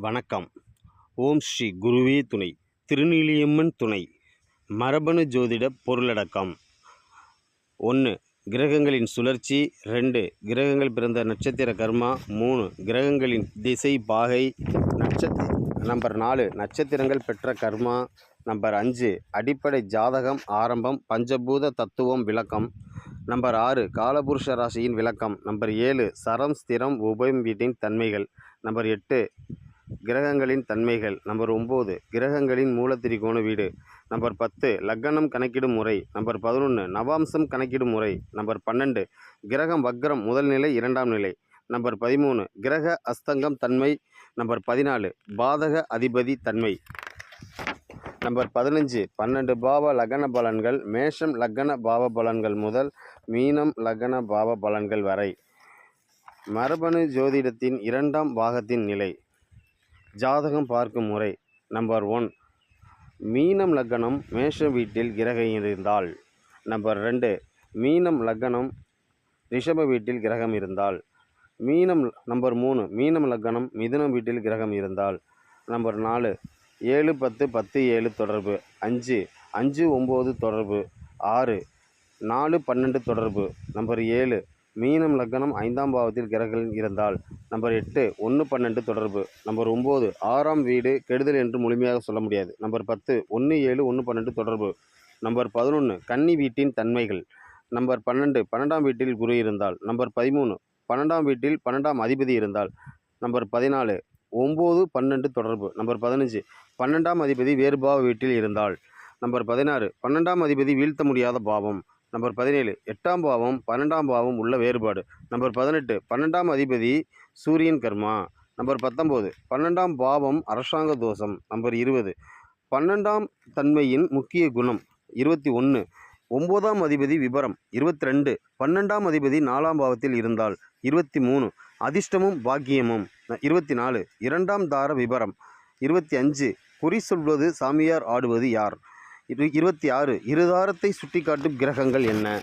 வணக்கம். ஓம் ஸ்ரீ குருவே துணை திருநீலியம்மன் துணை மரபணு ஜோதிட பொருளடக்கம். ஒன்று கிரகங்களின் சுழற்சி. ரெண்டு கிரகங்கள் பிறந்த நட்சத்திர கர்மா. மூணு கிரகங்களின் திசை பாகை. நட்சத்திர நம்பர் நாலு நட்சத்திரங்கள் பெற்ற கர்மா. நம்பர் அஞ்சு அடிப்படை ஜாதகம் ஆரம்பம் பஞ்சபூத தத்துவம் விளக்கம். நம்பர் ஆறு காலபுருஷ ராசியின் விளக்கம். நம்பர் ஏழு சரம் ஸ்திரம் உபயம் வீட்டின் தன்மைகள். நம்பர் எட்டு கிரகங்களின் தன்மைகள். நம்பர் ஒம்பது கிரகங்களின் மூலத்திரிகோண வீடு. நம்பர் பத்து லக்கணம் கணக்கிடும் முறை. நம்பர் பதினொன்று நவாம்சம் கணக்கிடும் முறை. நம்பர் பன்னெண்டு கிரகம் வக்ரம் முதல் நிலை இரண்டாம் நிலை. நம்பர் பதிமூணு கிரக அஸ்தங்கம் தன்மை. நம்பர் பதினாலு பாதக அதிபதி தன்மை. நம்பர் பதினஞ்சு பன்னெண்டு பாவ லக்ன பலன்கள் மேஷம் லக்ன பாவ பலன்கள் முதல் மீனம் லக்ன பாவ பலன்கள் வரை. மரபணு ஜோதிடத்தின் இரண்டாம் பாகத்தின் நிலை. ஜாதகம் பார்க்கும் முறை நம்பர் ஒன். மீனம் லக்னம் மேஷ வீட்டில் கிரகம் இருந்தால். நம்பர் ரெண்டு. மீனம் லக்னம் ரிஷப வீட்டில் கிரகம் இருந்தால். மீனம் நம்பர் மூணு. மீனம் லக்னம் மிதுனம் வீட்டில் கிரகம் இருந்தால். நம்பர் நாலு. ஏழு பத்து பத்து ஏழு தொடர்பு. அஞ்சு. அஞ்சு ஒம்பது தொடர்பு. ஆறு. நாலு பன்னெண்டு தொடர்பு. நம்பர் ஏழு. மீனம் லக்னம் ஐந்தாம் பாவத்தில் கிரகங்கள் இருந்தால். நம்பர் எட்டு ஒன்று பன்னெண்டு தொடர்பு. நம்பர் ஒம்பது ஆறாம் வீடு கெடுதல் என்று முழுமையாக சொல்ல முடியாது. நம்பர் பத்து ஒன்று ஏழு ஒன்று பன்னெண்டு தொடர்பு. நம்பர் பதினொன்று கன்னி வீட்டின் தன்மைகள். நம்பர் பன்னெண்டு பன்னெண்டாம் வீட்டில் குரு இருந்தால். நம்பர் பதிமூணு பன்னெண்டாம் வீட்டில் பன்னெண்டாம் அதிபதி இருந்தால். நம்பர் பதினாலு ஒம்பது பன்னெண்டு தொடர்பு. நம்பர் பதினஞ்சு பன்னெண்டாம் அதிபதி வேறுபாவ வீட்டில் இருந்தால். நம்பர் பதினாறு பன்னெண்டாம் அதிபதி வீழ்த்த முடியாத பாவம். நம்பர் பதினேழு எட்டாம் பாவம் பன்னெண்டாம் பாவம் உள்ள வேறுபாடு. நம்பர் பதினெட்டு பன்னெண்டாம் அதிபதி சூரியன் கர்மா. நம்பர் பத்தொம்போது பன்னெண்டாம் பாவம் அரசாங்க தோஷம். நம்பர் இருபது பன்னெண்டாம் தன்மையின் முக்கிய குணம். இருபத்தி ஒன்று ஒம்போதாம் அதிபதி விபரம். இருபத்தி ரெண்டு பன்னெண்டாம் அதிபதி நாலாம் பாவத்தில் இருந்தால். இருபத்தி மூணு அதிர்ஷ்டமும் பாக்கியமும். இருபத்தி நாலு இரண்டாம் தார விபரம். இருபத்தி அஞ்சு குறி சொல்வது சாமியார் ஆடுவது யார்? இரு இருபத்தி ஆறு. இருதாரத்தை சுட்டிக்காட்டும் கிரகங்கள் என்ன?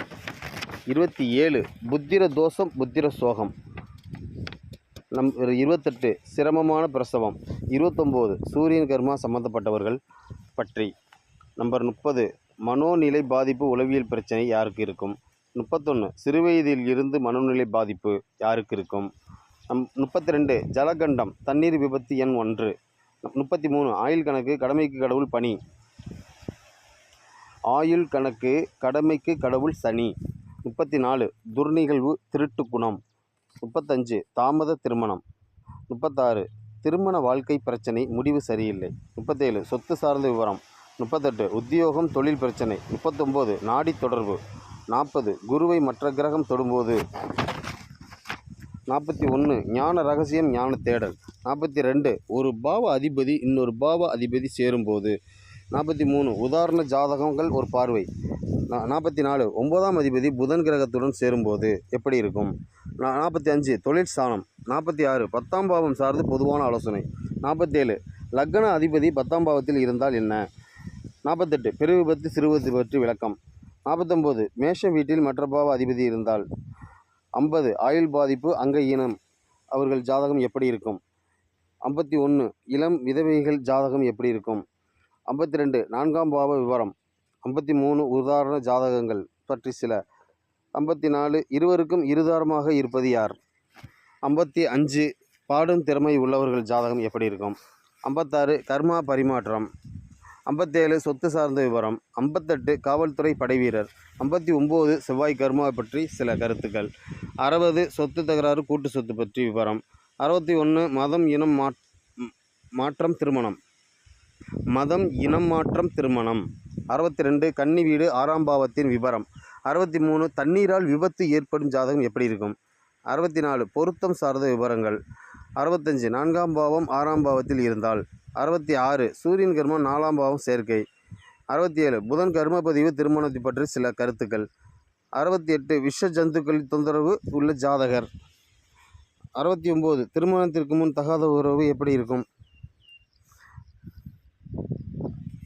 இருபத்தி ஏழு. புத்திர தோஷம் புத்திர சோகம். நம் இருபத்தெட்டு. சிரமமான பிரசவம். இருபத்தொம்போது. சூரியன் கர்மா சம்பந்தப்பட்டவர்கள் பற்றி. நம்பர் முப்பது. மனோநிலை பாதிப்பு உளவியல் பிரச்சனை யாருக்கு இருக்கும்? முப்பத்தொன்று சிறுவயதில் இருந்து மனோநிலை பாதிப்பு யாருக்கு இருக்கும்? நம் முப்பத்தி ரெண்டு ஜலகண்டம். தண்ணீர் விபத்து எண் ஒன்று. முப்பத்தி மூணு. ஆயுள் கணக்கு கடமைக்கு கடவுள் பணி. ஆயுள் கணக்கு கடமைக்கு கடவுள் சனி. முப்பத்தி நாலு துர்நிகழ்வு திருட்டு குணம். முப்பத்தஞ்சு தாமத திருமணம். முப்பத்தாறு திருமண வாழ்க்கை பிரச்சனை முடிவு சரியில்லை. முப்பத்தேழு சொத்து சார்ந்த விவரம். முப்பத்தெட்டு உத்தியோகம் தொழில் பிரச்சனை. முப்பத்தொம்போது நாடி தொடர்பு. நாற்பது குருவை மற்ற கிரகம் தொடும்போது. நாற்பத்தி ஒன்று ஞான ரகசியம் ஞான தேடல். நாற்பத்தி ரெண்டு ஒரு பாவ அதிபதி இன்னொரு பாவ அதிபதி சேரும்போது. நாற்பத்தி மூணு. உதாரண ஜாதகங்கள் ஒரு பார்வை. நா- நாற்பத்தி நாலு. ஒன்பதாம் அதிபதி புதன் கிரகத்துடன் சேரும்போது எப்படி இருக்கும்? நா- நாற்பத்தி அஞ்சு. தொழில் ஸ்தானம். நாற்பத்தி ஆறு. பத்தாம் பாவம் சார்ந்து பொதுவான ஆலோசனை. நாற்பத்தேழு லக்ன அதிபதி பத்தாம் பாவத்தில் இருந்தால் என்ன? நாற்பத்தெட்டு. பெரு விபத்து சிறு விபத்து பற்றி விளக்கம். நாற்பத்தொம்போது. மேஷ வீட்டில் மற்ற பாவ அதிபதி இருந்தால் ஐம்பது. ஆயுள் பாதிப்பு அங்க ஈனம் அவர்கள் ஜாதகம் எப்படி இருக்கும்? ஐம்பத்தி ஒன்று. இளம் விதவைகள் ஜாதகம் எப்படி இருக்கும்? ஐம்பத்தி ரெண்டு நான்காம் பாவ விவரம். ஐம்பத்தி மூணு உதாரண ஜாதகங்கள் பற்றி சில. ஐம்பத்தி நாலு இருவருக்கும் இருதாரமாக இருப்பது யார்? ஐம்பத்தி அஞ்சு பாடும் திறமை உள்ளவர்கள் ஜாதகம் எப்படி இருக்கும்? ஐம்பத்தாறு கர்மா பரிமாற்றம். ஐம்பத்தேழு சொத்து சார்ந்த விவரம். ஐம்பத்தெட்டு காவல்துறை படைவீரர் ஐம்பத்தி ஒம்பது செவ்வாய் கர்மா பற்றி சில கருத்துக்கள். அறுபது சொத்து தகராறு கூட்டு சொத்து பற்றி விவரம். அறுபத்தி ஒன்று மதம் இனம் மாற்றம் திருமணம். மதம் இனம் மாற்றம் திருமணம். அறுபத்தி ரெண்டு கன்னி வீடு ஆறாம் பாவத்தின் விபரம். அறுபத்தி மூணு தண்ணீரால் விபத்து ஏற்படும் ஜாதகம் எப்படி இருக்கும்? அறுபத்தி நாலு பொருத்தம் சார்ந்த விவரங்கள் அறுபத்தஞ்சு நான்காம் பாவம் ஆறாம் பாவத்தில் இருந்தால். அறுபத்தி ஆறு சூரியன் கர்மம் நாலாம் பாவம் சேர்க்கை. அறுபத்தி ஏழு புதன் கர்மப்பதிவு திருமணத்தை பற்றி சில கருத்துக்கள். அறுபத்தி எட்டு விஷ ஜந்துக்களின் தொந்தரவு உள்ள ஜாதகர். அறுபத்தி ஒம்பது திருமணத்திற்கு முன் தகாத உறவு எப்படி இருக்கும்?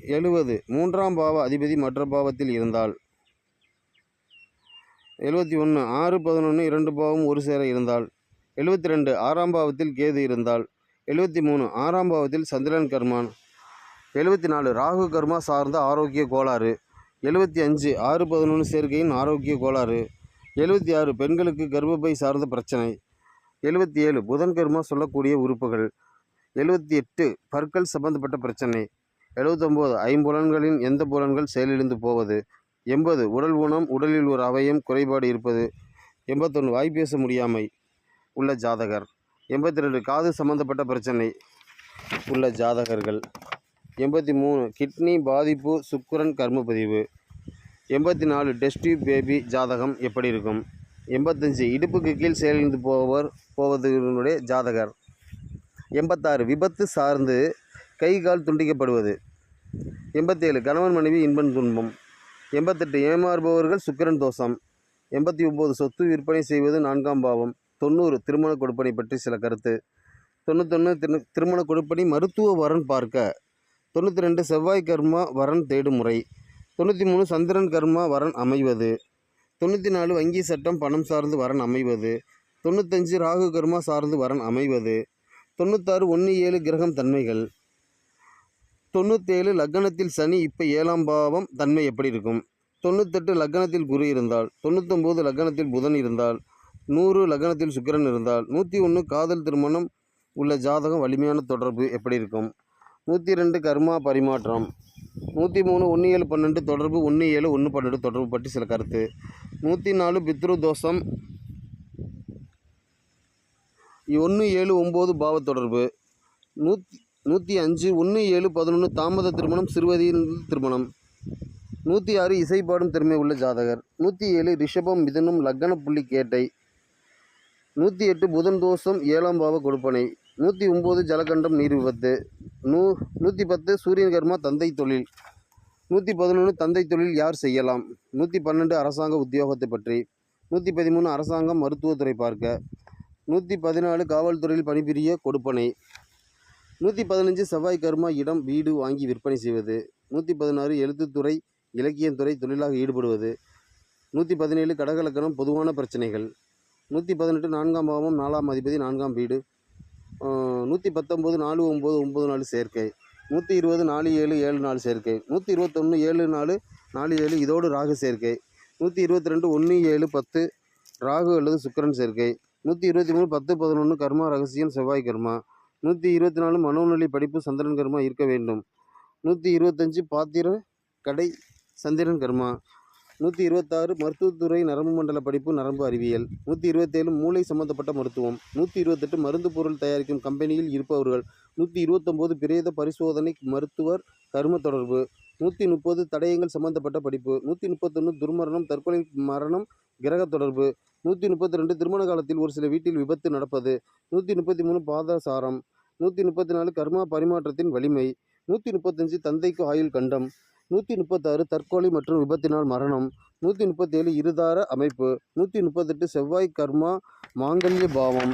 எழுபது. மூன்றாம் பாவ அதிபதி மற்ற பாவத்தில் இருந்தால். எழுபத்தி ஒன்று ஆறு பதினொன்று இரண்டு பாவம் ஒரு சேர இருந்தால். எழுபத்தி ரெண்டு. ஆறாம் பாவத்தில் கேது இருந்தால். எழுபத்தி மூணு. ஆறாம் பாவத்தில் சந்திரன் கர்மான். எழுபத்தி நாலு. ராகு கர்மா சார்ந்த ஆரோக்கிய கோளாறு. எழுபத்தி அஞ்சு. ஆறு பதினொன்று சேர்க்கையின் ஆரோக்கிய கோளாறு. எழுபத்தி ஆறு. பெண்களுக்கு கர்ப்பப்பை சார்ந்த பிரச்சனை. எழுபத்தி ஏழு. புதன் கர்மா சொல்லக்கூடிய உறுப்புகள். எழுபத்தி எட்டு. பற்கள் சம்பந்தப்பட்ட பிரச்சனை. எழுபத்தொம்போது ஐம்புலன்களின் எந்த புலன்கள் செயலிழந்து போவது? எண்பது உடல் ஊனம் உடலில் ஒரு அவயம் குறைபாடு இருப்பது. எண்பத்தொன்று வாய் பேச முடியாமை உள்ள ஜாதகர். எண்பத்தி ரெண்டு காது சம்பந்தப்பட்ட பிரச்சனை உள்ள ஜாதகர்கள். எண்பத்தி மூணு கிட்னி பாதிப்பு சுக்குரன் கர்மப்பதிவு எண்பத்தி நாலு டெஸ்டியூப் பேபி ஜாதகம் எப்படி இருக்கும்? எண்பத்தஞ்சு இடுப்புக்கு கீழ் செயலிழந்து போவர் போவதனுடைய ஜாதகர். எண்பத்தாறு விபத்து சார்ந்து கை கால் துண்டிக்கப்படுவது. எண்பத்தேழு கணவன் மனைவி இன்பம் துன்பம். எண்பத்தெட்டு ஏமாறுபவர்கள் சுக்கிரன் தோஷம். எண்பத்தி ஒம்பது சொத்து விற்பனை செய்வது நான்காம் பாவம். தொண்ணூறு திருமண கொடுப்பனை பற்றி சில கருத்து. தொண்ணூத்தொன்று திரு திருமண கொடுப்பனை மருத்துவ வரன் பார்க்க. தொண்ணூற்றி ரெண்டு செவ்வாய் கர்மா வரன் தேடும் முறை. தொண்ணூற்றி மூணு சந்திரன் கர்மா வரன் அமைவது. தொண்ணூற்றி நாலு வங்கி சட்டம் பணம் சார்ந்து வரன் அமைவது. தொண்ணூத்தஞ்சு ராகு கர்மா சார்ந்து வரன் அமைவது. தொண்ணூத்தாறு ஒன்று ஏழு கிரகம் தன்மைகள். தொண்ணூற்றேழு லக்னத்தில் சனி இப்போ ஏழாம் பாவம் தன்மை எப்படி இருக்கும்? தொண்ணூத்தெட்டு லக்னத்தில் குரு இருந்தால் தொண்ணூத்தொம்பது லக்னத்தில் புதன் இருந்தால் நூறு லக்னத்தில் சுக்கிரன் இருந்தால் நூற்றி ஒன்று காதல் திருமணம் உள்ள ஜாதகம் வலிமையான தொடர்பு எப்படி இருக்கும்? நூற்றி ரெண்டு கர்மா பரிமாற்றம். நூற்றி மூணு ஒன்று ஏழு பன்னெண்டு தொடர்பு ஒன்று ஏழு ஒன்று பன்னெண்டு தொடர்பு பற்றி சில கருத்து. நூற்றி நாலு பித்ரு தோஷம். ஒன்று ஏழு ஒம்பது பாவ தொடர்பு. நூற்றி நூற்றி அஞ்சு ஒன்று ஏழு பதினொன்று தாமத திருமணம் சிறுவதியின் திருமணம். நூற்றி ஆறு இசைப்பாடும் திறமை உள்ள ஜாதகர். நூற்றி ஏழு ரிஷபம் மிதனும் லக்ன புள்ளி கேட்டை. நூற்றி எட்டு புதன் தோஷம் ஏழாம் பாவ கொடுப்பனை. நூற்றி ஒம்பது ஜலகண்டம் நீர் விபத்து. நூ நூற்றி பத்து சூரியன் கர்மா தந்தை தொழில். நூற்றி பதினொன்று தந்தை தொழில் யார் செய்யலாம்? நூற்றி பன்னெண்டு அரசாங்க உத்தியோகத்தை பற்றி. நூற்றி பதிமூணு அரசாங்கம் மருத்துவத்துறை பார்க்க. நூற்றி பதினாலு காவல்துறையில் பணிபுரிய கொடுப்பனை. நூற்றி பதினஞ்சு செவ்வாய் கர்மா இடம் வீடு வாங்கி விற்பனை செய்வது. நூற்றி பதினாறு எழுத்துத்துறை இலக்கியத்துறை தொழிலாக ஈடுபடுவது. நூற்றி பதினேழு கடகலக்கணம் பொதுவான பிரச்சனைகள். நூற்றி பதினெட்டு நான்காம் பாவம் நாலாம் அதிபதி நான்காம் வீடு. நூற்றி பத்தொம்போது நாலு ஒம்பது ஒம்பது நாலு சேர்க்கை. நூற்றி இருபது நாலு ஏழு ஏழு நாலு சேர்க்கை. நூற்றி இருபத்தொன்று ஏழு நாலு நாலு ஏழு இதோடு ராகு சேர்க்கை. நூற்றி இருபத்தி ரெண்டு ஒன்று ஏழு பத்து ராகு அல்லது சுக்கிரன் சேர்க்கை. நூற்றி இருபத்தி மூணு பத்து பதினொன்று கர்மா ரகசியம் செவ்வாய் கர்மா நூற்றி இருபத்தி நாலு மனோநிலை படிப்பு சந்திரன் கர்மா இருக்க வேண்டும். நூற்றி இருபத்தஞ்சி பாத்திர கடை சந்திரன் கர்மா. நூற்றி இருபத்தாறு மருத்துவத்துறை நரம்பு மண்டல படிப்பு நரம்பு அறிவியல். நூற்றி இருபத்தேழு மூளை சம்பந்தப்பட்ட மருத்துவம். நூற்றி இருபத்தெட்டு மருந்து பொருள் தயாரிக்கும் கம்பெனியில் இருப்பவர்கள். நூற்றி இருபத்தொம்போது பிரேத பரிசோதனை மருத்துவர் கரும தொடர்பு. நூற்றி முப்பது தடயங்கள் சம்பந்தப்பட்ட படிப்பு. நூற்றி முப்பத்தொன்று துர்மரணம் தற்கொலை மரணம் கிரக தொடர்பு. நூற்றி முப்பத்தி ரெண்டு திருமண காலத்தில் ஒரு சில வீட்டில் விபத்து நடப்பது. நூற்றி முப்பத்தி மூணு பாதசாரம். நூற்றி முப்பத்தி நாலு கர்மா பரிமாற்றத்தின் வலிமை. நூற்றி முப்பத்தஞ்சு தந்தைக்கு ஆயுள் கண்டம். நூற்றி முப்பத்தாறு தற்கொலை மற்றும் விபத்தினால் மரணம் நூற்றி முப்பத்தேழு இருதார அமைப்பு நூற்றி முப்பத்தெட்டு செவ்வாய் கர்மா மாங்கல்ய பாவம்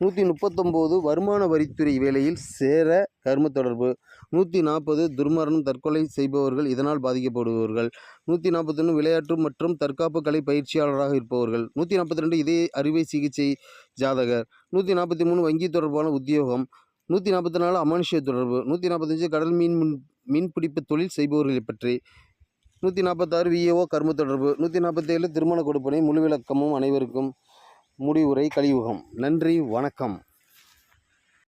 நூற்றி முப்பத்தொம்போது வருமான வரித்துறை வேலையில் சேர கர்ம தொடர்பு நூற்றி நாற்பது துர்மரணம் தற்கொலை செய்பவர்கள் இதனால் பாதிக்கப்படுபவர்கள் நூற்றி நாற்பத்தொன்று விளையாட்டு மற்றும் தற்காப்பு கலை பயிற்சியாளராக இருப்பவர்கள் நூற்றி நாற்பத்தி ரெண்டு இதய அறுவை சிகிச்சை ஜாதகர் நூற்றி நாற்பத்தி மூணு வங்கி தொடர்பான உத்தியோகம் நூற்றி நாற்பத்தி நாலு அமானுஷ்ய தொடர்பு நூற்றி நாற்பத்தஞ்சு கடல் மீன் மின் மீன்பிடிப்பு தொழில் செய்பவர்களை பற்றி நூற்றி நாற்பத்தாறு விஏஓ கர்ம தொடர்பு நூற்றி நாற்பத்தேழு திருமண கொடுப்பனை முழு விளக்கமும் அனைவருக்கும் முடிவுரை கலியுகம். நன்றி வணக்கம்.